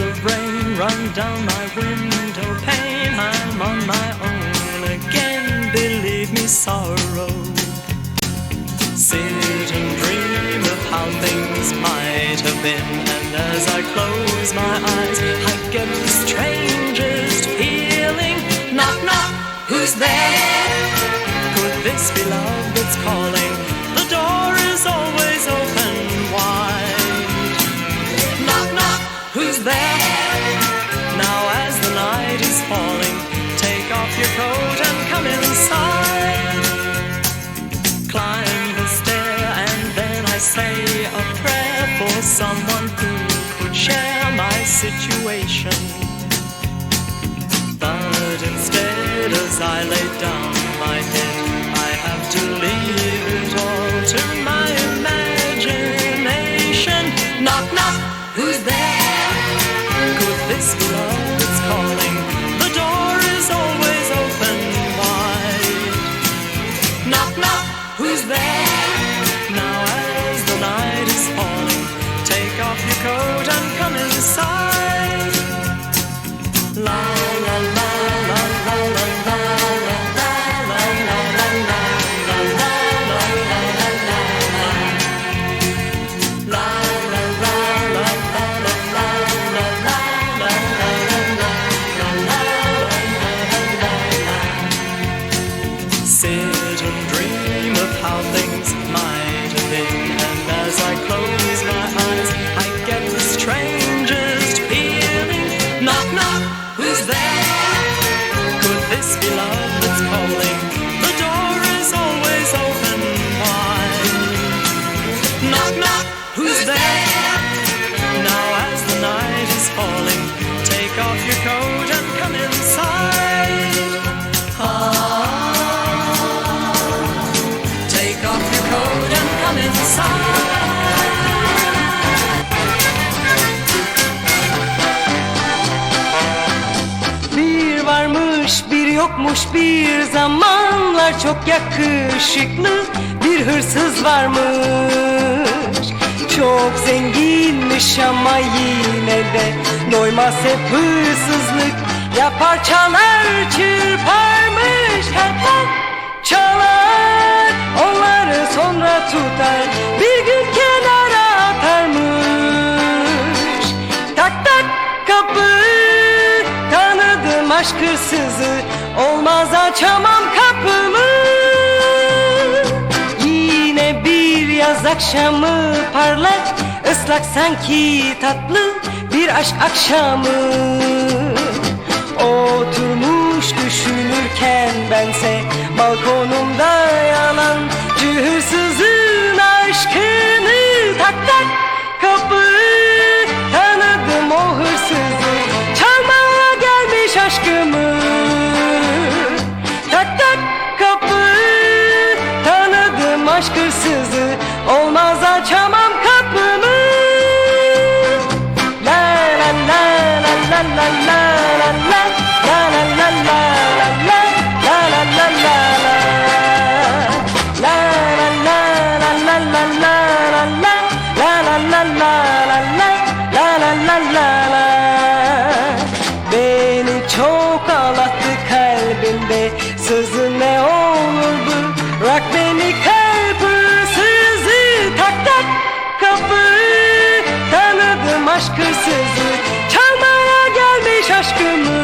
run down my window pane. I'm on my own again, believe me, sorrow. Sit and dream of how things might have been, and as I close my eyes, I get the strangest feeling. Knock, knock, who's there? Could this be love that's calling? Say a prayer for someone who could share my situation. But instead, as I lay down my head, I have to leave it all to my imagination. Knock, knock, who's there? Yokmuş bir zamanlar çok yakışıklı bir hırsız varmış. Çok zenginmiş ama yine de doymaz hep hırsızlık. Yapar çalar çırparmış her çalar. Onları sonra tutar bir gün kenara atarmış. Tak tak kapı Tanıdım aşk hırsızı açamam kapımı. Yine bir yaz akşamı parlak ıslak sanki tatlı bir aşk akşamı. Oturmuş düşünürken bense Balkonumda aşk hırsızı Olmaz açamam kapımı La la la la la la la la la La la la la la la La la la la la La la la la la la la la la La la la la la la La la la la la Beni çok ağlattı kalbimde Sızı aşk hırsızı Çalmaya gelmiş aşkımı